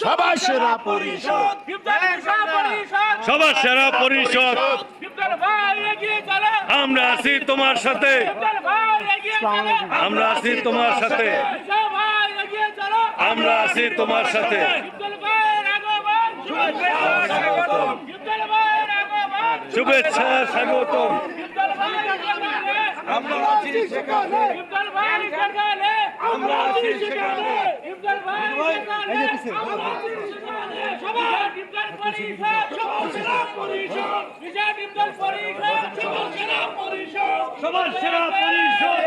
সবার সেরা পরিষদ। সবার সেরা পরিষদ। আমরা আছি তোমার সাথে। আমরা আছি তোমার সাথে। আমরা আছি তোমার সাথে। শুভেচ্ছা স্বাগতম। আমরা আছি সেখানে। আমরা আছি সেখানে। সবার সেরা পরিষদ।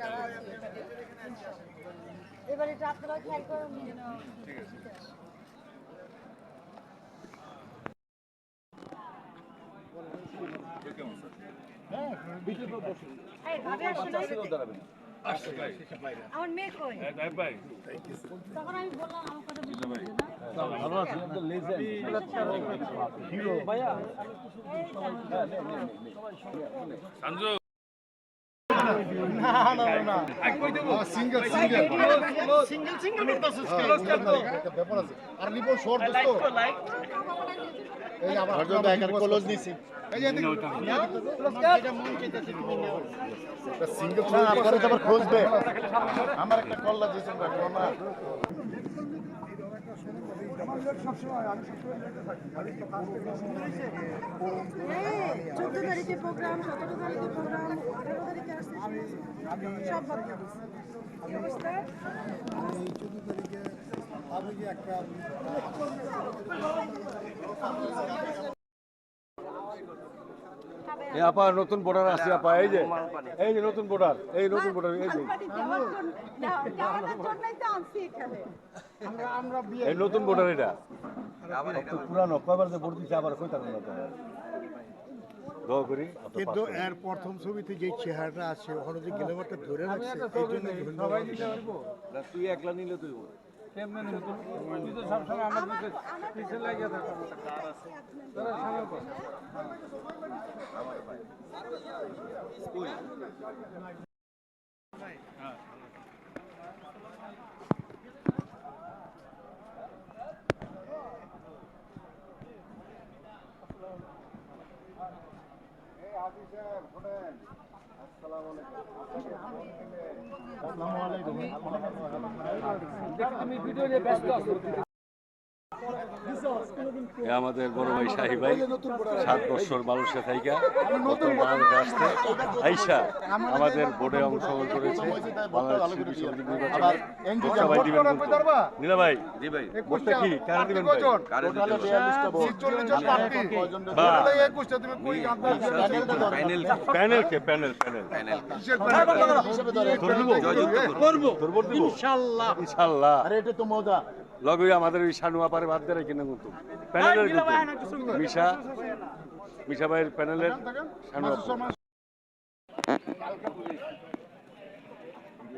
কারা আছে? আপনারা খেয়াল করুন আসছো না? আমার মেয়ে কই? তখন আমি বললাম আমার কথা বুঝতে পারছ না। সিঙ্গেল সিঙ্গেল সিঙ্গেল সিঙ্গেল একটা ব্যাপার আছে আর নিবো শর্ট এই আবার ক্লোজ নিছি সিঙ্গেল আপনারা আবার খুঁজবে আমার একটা কল লাগিয়েছেন রাখব না চোদ্দ তারিখে প্রোগ্রাম সতেরো তারিখে প্রোগ্রাম আঠারো সব বাদ দিয়ে কি অবস্থা এই আপা নতুন ভোটার আছে আপা এই যে এই যে নতুন ভোটার এই নতুন ভোটার এই যে। এই নতুন ভোটার এটা। পুরানো কয়বার যে ভোট দিচ্ছে আবার কই তার না দোয়া করি। কিন্তু এর প্রথম ছবিতে যে চেহারাটা আছে ওখানে যে গেলেমারটা ধরে রাখছে এই জন্য ধন্যবাদ। তুই একলা নিলে তুই এ আমাদের বড় ভাই শাহি ভাই সাত বছর মানুষের থাইকা প্রথম বাংলাদেশে আসতে আইসা আমাদের বোর্ডে অংশগ্রহণ করেছে দিবেন। নীলা ভাই জি ভাই। ভোটটা কি? কারা দিবেন ভাই? বাহ। প্যানেল কে? Panel panel. দিব? তোর ভোট দিব? ইনশাল্লাহ। আরে এটা তো মজা। লগে আমাদের ওই সানুয়া পারে বাদ দেয় কিনা কিন্তু প্যানেলের কিন্তু মিশা মিশা ভাইয়ের প্যানেলের আপা